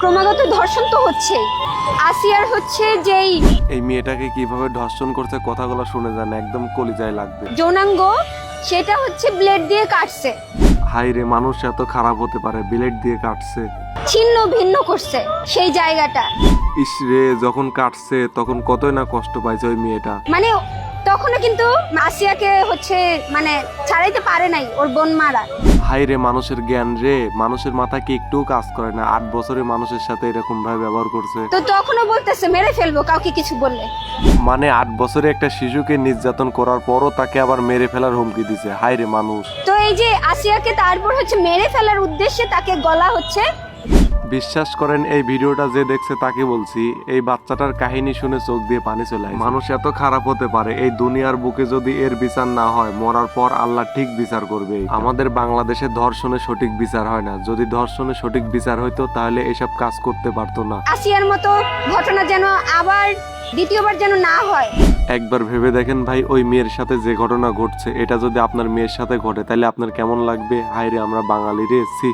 ক্রমাগত ধর্ষণ তো হচ্ছেই। আসিয়ার হচ্ছে যেই এই মেয়েটাকে কীভাবে ধর্ষণ করছে কথাগুলো শুনে যান একদম কলিজায় লাগবে। যৌনাঙ্গ সেটা হচ্ছে ব্লেড দিয়ে কাটছে। হাই রে মানুষ এত খারাপ হতে পারে ব্লেড দিয়ে কাটছে। ছিন্ন ভিন্ন করছে সেই জায়গাটা। ইস রে যখন কাটছে তখন কতই না কষ্ট পাইছে ওই মেয়েটা। মানে তখনও কিন্তু আসিয়াকে হচ্ছে মানে ছাড়াইতে পারে নাই ওর বোন মারা। হাই রে মানুষের জ্ঞান রে মানুষের মাথা কি একটু কাজ করে না? আট বছরে মানুষের সাথে এরকম ভাবে ব্যবহার করছে। তো তখনও বলতেছে মেরে ফেলব কাউকে কিছু বললে। মানে আট বছরে একটা শিশুকে নির্যাতন করার পরও তাকে আবার মেরে ফেলার হুমকি দিছে। হাই রে মানুষ। তো এই যে আসিয়াকে তারপর হচ্ছে মেরে ফেলার উদ্দেশ্যে তাকে গলা হচ্ছে বিশ্বাস করেন এই ভিডিওটা যে দেখছে তাকে বলছি এই বাচ্চাটার কাহিনী শুনে চোখ দিয়ে পানি চলে আসে। মানুষ এত খারাপ হতে পারে এই দুনিয়ার বুকে যদি এর বিচার না হয় মরার পর আল্লাহ ঠিক বিচার করবে আমাদের বাংলাদেশে ধর্ষণে সঠিক বিচার হয় না। যদি ধর্ষণে সঠিক বিচার হইতো তাহলে এসব কাজ করতে পারতো না। আসিয়ার মতো ঘটনা যেন আবার দ্বিতীয়বার যেন না হয়। একবার ভেবে দেখেন ভাই ওই মেয়ের সাথে যে ঘটনা ঘটছে এটা যদি আপনার মেয়ের সাথে ঘটে তাহলে আপনার কেমন লাগবে? হায় রে আমরা বাঙালি রে ছি।